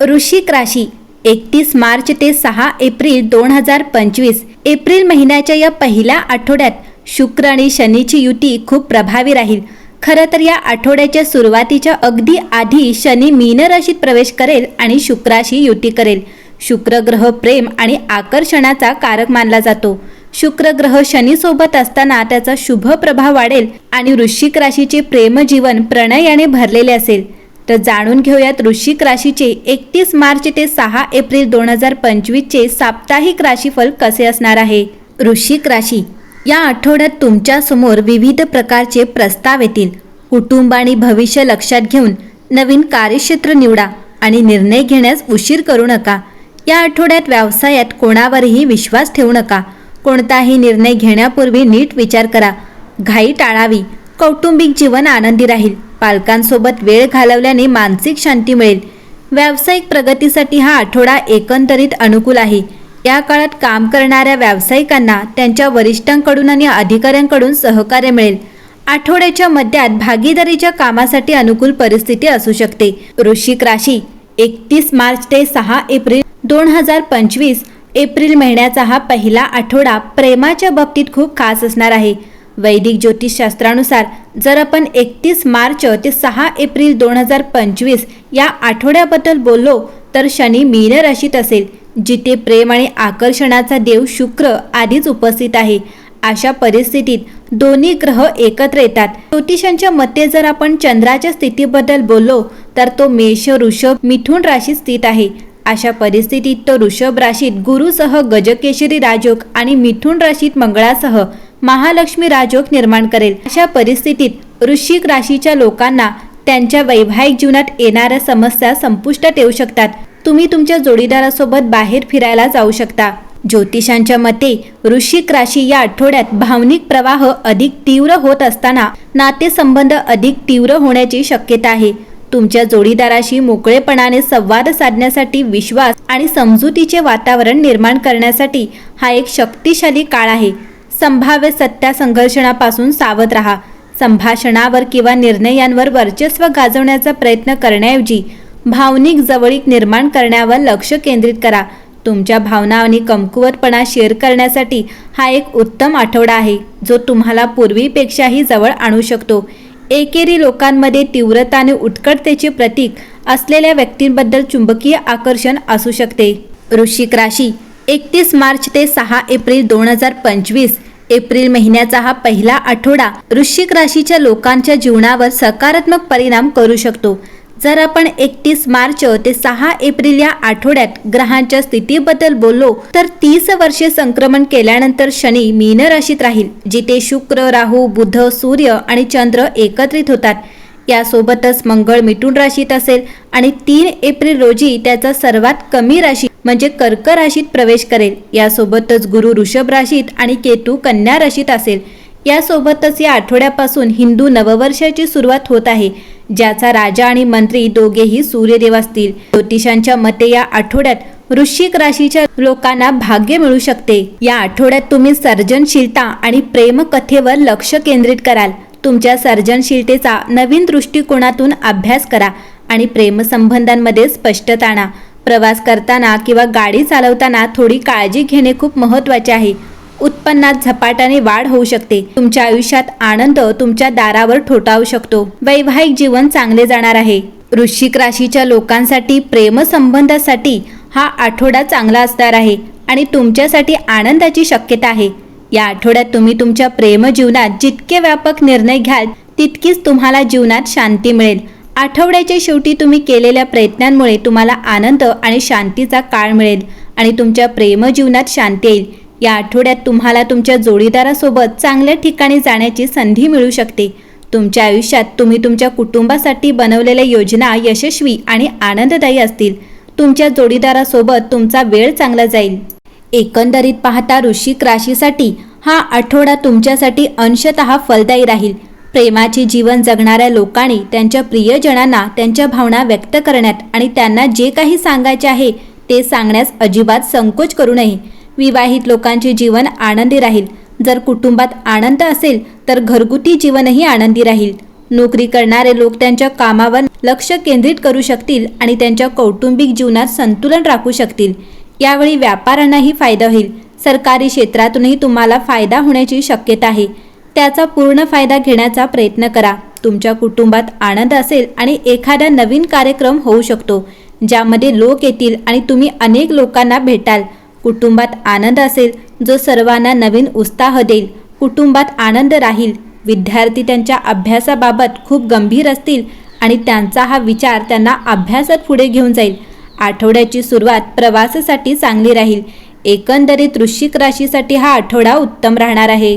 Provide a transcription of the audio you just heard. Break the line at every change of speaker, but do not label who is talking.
वृश्चिक राशी एकतीस मार्च ते सहा एप्रिल दोन हजार पंचवीस. एप्रिल महिन्याच्या या पहिल्या आठवड्यात शुक्र आणि शनीची युती खूप प्रभावी राहील. खरं तर या आठवड्याच्या सुरुवातीच्या अगदी आधी शनी मीन राशीत प्रवेश करेल आणि शुक्राशी युती करेल. शुक्र ग्रह प्रेम आणि आकर्षणाचा कारक मानला जातो. शुक्र ग्रह शनीसोबत असताना त्याचा शुभ प्रभाव वाढेल आणि वृश्चिक राशीचे प्रेमजीवन प्रणयाने भरलेले असेल. तर जाणून घेऊयात वृश्चिक राशीचे एकतीस मार्च ते सहा एप्रिल दोन हजार पंचवीसचे साप्ताहिक राशीफल कसे असणार आहे? वृश्चिक राशी या आठवड्यात तुमच्यासमोर विविध प्रकारचे प्रस्ताव येतील. कुटुंब आणि भविष्य लक्षात घेऊन नवीन कार्यक्षेत्र निवडा आणि निर्णय घेण्यास उशीर करू नका. या आठवड्यात व्यवसायात कोणावरही विश्वास ठेवू नका. कोणताही निर्णय घेण्यापूर्वी नीट विचार करा. घाई टाळावी. कौटुंबिक जीवन आनंदी राहील. पालकांसोबत वेळ घालवल्याने मानसिक शांती मिळेल. व्यावसायिक प्रगतीसाठी हा आठवडा एकंदरीत अनुकूल आहे. या काळात काम करणाऱ्या व्यावसायिकांना त्यांच्या वरिष्ठांकडून आणि अधिकाऱ्यांकडून सहकार्य मिळेल. आठवड्याच्या मध्यात भागीदारीच्या कामासाठी अनुकूल परिस्थिती असू शकते. वृश्चिक राशी एकतीस मार्च ते सहा एप्रिल दोन हजार पंचवीस एप्रिल महिन्याचा हा पहिला आठवडा प्रेमाच्या बाबतीत खूप खास असणार आहे. वैदिक ज्योतिषशास्त्रानुसार जर आपण एकतीस मार्च ते सहा एप्रिल दोन हजार पंचवीस या आठवड्याबद्दल बोललो तर शनी मीन राशीत असेल जिथे प्रेम आणि आकर्षणाचा देव शुक्र आधीच उपस्थित आहे. अशा परिस्थितीत दोन्ही ग्रह एकत्र येतात. ज्योतिषांच्या मते जर आपण चंद्राच्या स्थितीबद्दल बोललो तर तो मेष ऋषभ मिथुन राशीत स्थित आहे. अशा परिस्थितीत तो ऋषभ राशीत गुरुसह गजकेशरी राजयोग आणि मिथुन राशीत मंगळासह महालक्ष्मी राजयोग निर्माण करेल. अशा परिस्थितीत वृश्चिक राशीच्या लोकांना त्यांच्या वैवाहिक जीवनात येणाऱ्या समस्या संपुष्टात येऊ शकतात. तुम्ही तुमच्या जोडीदारासोबत बाहेर फिरायला जाऊ शकता. ज्योतिषांच्या मते वृश्चिक राशी या आठवड्यात भावनिक प्रवाह अधिक तीव्र होत असताना नातेसंबंध अधिक तीव्र होण्याची शक्यता आहे. तुमच्या जोडीदाराशी मोकळेपणाने संवाद साधण्यासाठी विश्वास आणि समजुतीचे वातावरण निर्माण करण्यासाठी हा एक शक्तिशाली काळ आहे. संभाव्य सत्या संघर्षणापासून सावध राहा. संभाषणावर किंवा निर्णयांवर वर्चस्व गाजवण्याचा प्रयत्न करण्याऐवजी भावनिक जवळीक निर्माण करण्यावर लक्ष केंद्रित करा. तुमच्या भावना आणि कमकुवतपणा शेअर करण्यासाठी हा एक उत्तम आठवडा आहे जो तुम्हाला पूर्वीपेक्षाही जवळ आणू शकतो. एकेरी लोकांमध्ये तीव्रता आणि उत्कटतेचे प्रतीक असलेल्या व्यक्तींबद्दल चुंबकीय आकर्षण असू शकते. वृश्चिक राशी एकतीस मार्च ते सहा एप्रिल दोन हजार पंचवीस एप्रिल महिन्याचा हा पहिला आठवडा वृश्चिक राशीच्या लोकांच्या जीवनावर सकारात्मक परिणाम करू शकतो. जर आपण एकतीस मार्च ते सहा एप्रिल या आठवड्यात ग्रहांच्या स्थितीबद्दल बोललो तर तीस वर्षे संक्रमण केल्यानंतर शनी मीन राशीत राहील जिथे शुक्र राहू बुध सूर्य आणि चंद्र एकत्रित होतात. यासोबतच मंगळ मिथुन राशीत असेल आणि तीन एप्रिल रोजी त्याचा सर्वात कमी राशी म्हणजे कर्क राशीत प्रवेश करेल. यासोबतच गुरु ऋषभ राशीत आणि केतू कन्या राशीत असेल. यासोबतच या आठवड्यापासून हिंदू नववर्षाची सुरुवात होत आहे. ज्याचा राजा आणि मंत्री दोघेही सूर्यदेव असतील. ज्योतिषांच्या मते या आठवड्यात वृश्चिक राशीच्या लोकांना भाग्य मिळू शकते. या आठवड्यात तुम्ही सर्जनशीलता आणि प्रेमकथेवर लक्ष केंद्रित कराल. तुमच्या सर्जनशीलतेचा नवीन दृष्टिकोनातून अभ्यास करा आणि प्रेमसंबंधांमध्ये स्पष्टता आणा. प्रवास करताना किंवा गाडी चालवताना थोडी काळजी घेणे खूप महत्त्वाचे आहे. उत्पन्नात झपाट्याने वाढ होऊ शकते. तुमच्या आयुष्यात आनंद तुमच्या दारावर ठोठावू शकतो. वैवाहिक जीवन चांगले जाणार आहे. वृश्चिक राशीच्या लोकांसाठी प्रेमसंबंधासाठी हा आठवडा चांगला असणार आहे आणि तुमच्यासाठी आनंदाची शक्यता आहे. या आठवड्यात तुम्ही तुमच्या प्रेम जीवनात जितके व्यापक निर्णय घ्याल तितकीच तुम्हाला जीवनात शांती मिळेल. आठवड्याच्या शेवटी तुम्ही केलेल्या प्रयत्नांमुळे तुम्हाला आनंद आणि शांतीचा काळ मिळेल आणि तुमच्या प्रेम जीवनात शांती येईल. या आठवड्यात तुम्हाला तुमच्या जोडीदारासोबत चांगल्या ठिकाणी जाण्याची संधी मिळू शकते. तुमच्या आयुष्यात तुम्ही तुमच्या कुटुंबासाठी बनवलेल्या योजना यशस्वी आणि आनंददायी असतील. तुमच्या जोडीदारासोबत तुमचा वेळ चांगला जाईल. एकंदरीत पाहता ऋषिक राशीसाठी हा आठवडा तुमच्यासाठी अंशतः फलदायी राहील. प्रेमाचे जीवन जगणाऱ्या लोकांनी त्यांच्या प्रियजनांना त्यांच्या भावना व्यक्त करण्यात आणि त्यांना जे काही सांगायचे आहे ते सांगण्यास अजिबात संकोच करू नये. विवाहित लोकांचे जीवन आनंदी राहील. जर कुटुंबात आनंद असेल तर घरगुती जीवनही आनंदी राहील. नोकरी करणारे लोक त्यांच्या कामावर लक्ष केंद्रित करू शकतील आणि त्यांच्या कौटुंबिक जीवनात संतुलन राखू शकतील. यावेळी व्यापाऱ्यांनाही फायदा होईल. सरकारी क्षेत्रातूनही तुम्हाला फायदा होण्याची शक्यता आहे. त्याचा पूर्ण फायदा घेण्याचा प्रयत्न करा. तुमच्या कुटुंबात आनंद असेल आणि एखादा नवीन कार्यक्रम होऊ शकतो ज्यामध्ये लोक येतील आणि तुम्ही अनेक लोकांना भेटाल. कुटुंबात आनंद असेल जो सर्वांना नवीन उत्साह देईल. कुटुंबात आनंद राहील. विद्यार्थी त्यांच्या अभ्यासाबाबत खूप गंभीर असतील आणि त्यांचा हा विचार त्यांना अभ्यासात पुढे घेऊन जाईल. आठवड्याची सुरुवात प्रवासासाठी चांगली राहील. एकंदरीत वृश्चिक राशीसाठी हा आठवडा उत्तम राहणार आहे.